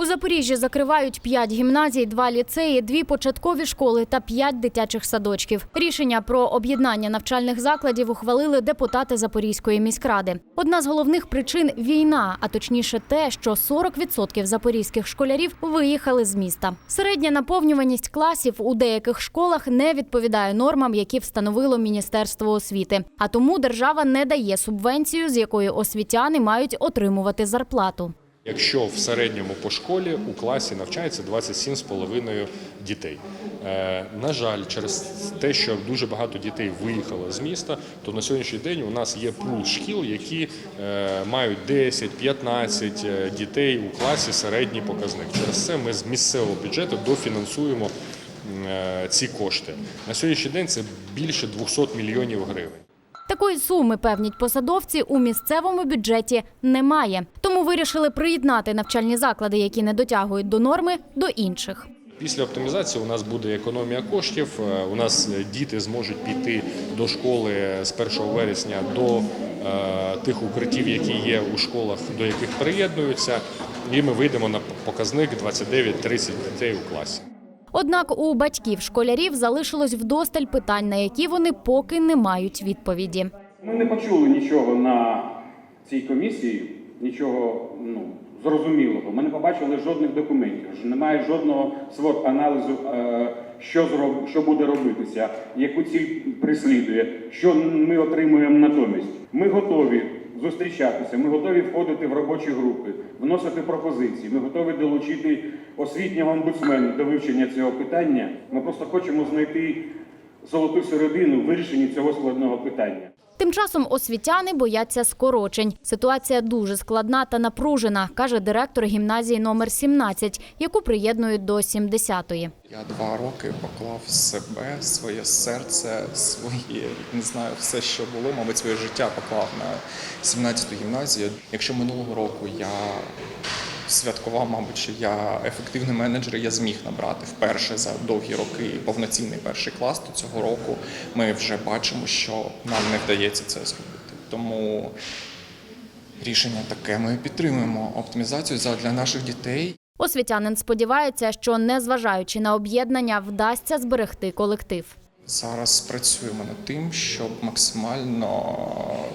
У Запоріжжі закривають п'ять гімназій, два ліцеї, дві початкові школи та п'ять дитячих садочків. Рішення про об'єднання навчальних закладів ухвалили депутати Запорізької міськради. Одна з головних причин війна, а точніше те, що 40% запорізьких школярів виїхали з міста. Середня наповнюваність класів у деяких школах не відповідає нормам, які встановило Міністерство освіти. А тому держава не дає субвенцію, з якої освітяни мають отримувати зарплату. Якщо в середньому по школі у класі навчається 27,5 дітей. Е, на жаль, через те, що дуже багато дітей виїхало з міста, то на сьогоднішній день у нас є пул шкіл, які е, мають 10-15 е, дітей у класі середній показник. Через це ми з місцевого бюджету дофінансуємо ці кошти. На сьогоднішній день це більше 200 мільйонів гривень. Такої суми, певніть посадовці, у місцевому бюджеті немає. Тому вирішили приєднати навчальні заклади, які не дотягують до норми, до інших. Після оптимізації у нас буде економія коштів. Е, У нас е, діти зможуть піти до школи з 1 вересня до е, тих укриттів, які є у школах, до яких приєднуються, і ми вийдемо на показник 29-30 дітей у класі. Однак у батьків школярів залишилось вдосталь питань, на які вони поки не мають відповіді. Ми не почули нічого на цій комісії, нічого ну, зрозумілого. Ми не побачили жодних документів, немає жодного свод аналізу, е, що зроб, що буде робитися, яку ціль прислідує, що ми отримуємо натомість. Ми готові зустрічатися, ми готові входити в робочі групи, вносити пропозиції. Ми готові долучити освітнього омбудсмена до вивчення цього питання. Ми просто хочемо знайти золоту середину в вирішенні цього складного питання. Тим часом освітяни бояться скорочень. Ситуація дуже складна та напружена, каже директор гімназії номер 17, яку приєднують до 70-ї. Я два роки поклав себе, своє серце, своє не знаю, все, що було, мабуть, своє життя поклав на 17-ту гімназію. Якщо минулого року я святкував, мабуть, що я ефективний менеджер, я зміг набрати вперше за довгі роки повноцінний перший клас, то цього року ми вже бачимо, що нам не вдається це зробити. Тому рішення таке. Ми підтримуємо оптимізацію для наших дітей. Освітянин сподівається, що незважаючи на об'єднання, вдасться зберегти колектив. Зараз працюємо над тим, щоб максимально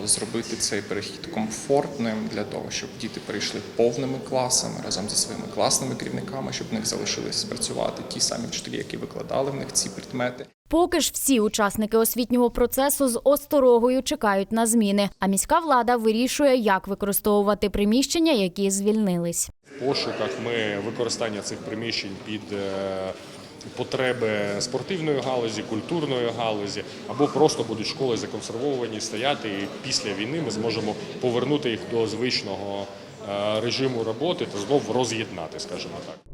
зробити цей перехід комфортним для того, щоб діти перейшли повними класами разом зі своїми класними керівниками, щоб в них залишились працювати ті самі вчителі, які викладали в них ці предмети. Поки ж всі учасники освітнього процесу з осторогою чекають на зміни, а міська влада вирішує, як використовувати приміщення, які звільнились. В пошуках ми використання цих приміщень під е, потреби спортивної галузі, культурної галузі, або просто будуть школи законсервовані, стояти, і після війни ми зможемо повернути їх до звичного е, режиму роботи та знов роз'єднати, скажімо так.